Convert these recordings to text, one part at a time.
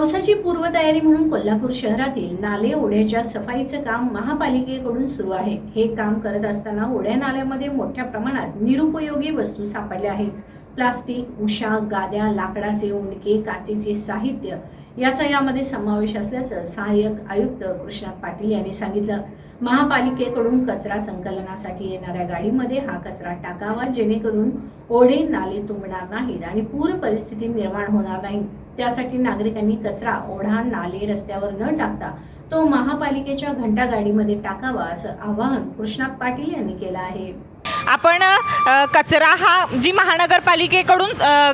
पावसाची पूर्वतयारी म्हणून कोल्हापूर शहरातील नाले ओढ्याच्या सफाईचं काम महापालिकेकडून सुरू आहे. हे काम करत असताना ओढ्या नाल्यामध्ये मोठ्या प्रमाणात निरुपयोगी वस्तू सापडल्या आहेत. प्लास्टिक उशा गाद्या लाकडाचे उंडके काचेचे साहित्य याचा यामध्ये समावेश असल्याचं सहाय्यक आयुक्त कृष्णात पाटील यांनी सांगितलं. महापालिकेकडून कचरा संकलनासाठी येणाऱ्या गाडीमध्ये हा कचरा टाकावा जेणेकरून ओढे नाले तुंबणार नाहीत आणि पूर परिस्थिती निर्माण होणार नाही. त्यासाठी नागरिकांनी कचरा ओढा नाले रस्त्यावर न टाकता तो महापालिकेच्या घंटा गाडीमध्ये टाकावा असं आवाहन कृष्णात पाटील यांनी केलं आहे. आपण कचरा हा जी महानगरपालिकेकडून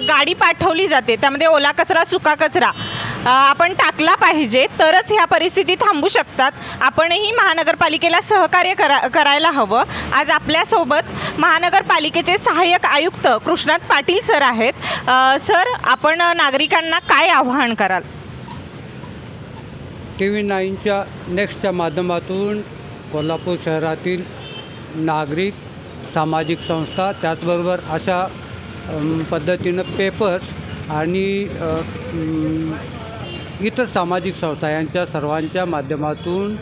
गाडी पाठवली जाते त्यामध्ये ओला कचरा सुका कचरा आपण टाकला पाहिजे तरच ह्या परिस्थिती थांबू शकतात. आपणही महानगरपालिकेला सहकार्य करा करायला हवं. आज आपल्यासोबत महानगरपालिकेचे सहाय्यक आयुक्त कृष्णात पाटील सर आहेत. सर आपण नागरिकांना काय आवाहन कराल? टी व्ही नाईनच्या नेक्स्टच्या माध्यमातून कोल्हापूर शहरातील नागरिक सामाजिक संस्था त्याचबरोबर अशा पद्धतीनं पेपर्स आणि इतर सामाजिक संस्था यांच्या सर्वांच्या माध्यमातून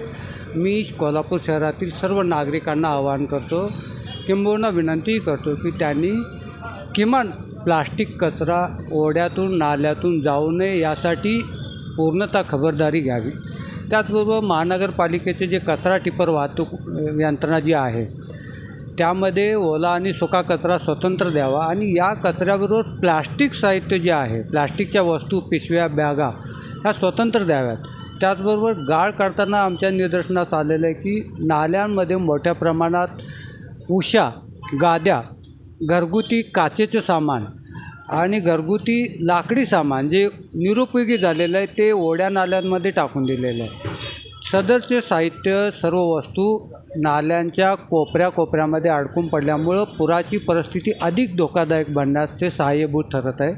मी कोल्हापूर शहरातील सर्व नागरिकांना आवाहन करतो किंबहुना विनंतीही करतो की त्यांनी किमान प्लास्टिक कचरा ओढ्यातून नाल्यातून जाऊ नये यासाठी पूर्णतः खबरदारी घ्यावी. त्याचबरोबर महानगरपालिकेचे जे कचरा टिपर वाहतूक यंत्रणा जी आहे त्यामध्ये ओला आणि सुका कचरा स्वतंत्र द्यावा आणि या कचऱ्याबरोबर प्लास्टिक साहित्य जे आहे प्लास्टिकच्या वस्तू पिशव्या बॅगा ह्या स्वतंत्र द्याव्यात. त्याचबरोबर गाळ काढताना आमच्या निदर्शनास आलेलं आहे की नाल्यांमध्ये मोठ्या प्रमाणात उशा गाद्या घरगुती काचेचं सामान आणि घरगुती लाकडी सामान जे निरुपयोगी झालेलं आहे ते ओढ्या नाल्यांमध्ये टाकून दिलेलं आहे. सदरचे साहित्य सर्व वस्तू नाल्यांच्या कोपऱ्या कोपऱ्यामध्ये अडकून पडल्यामुळं पुराची परिस्थिती अधिक धोकादायक बनण्यास ते सहाय्यभूत ठरत आहे.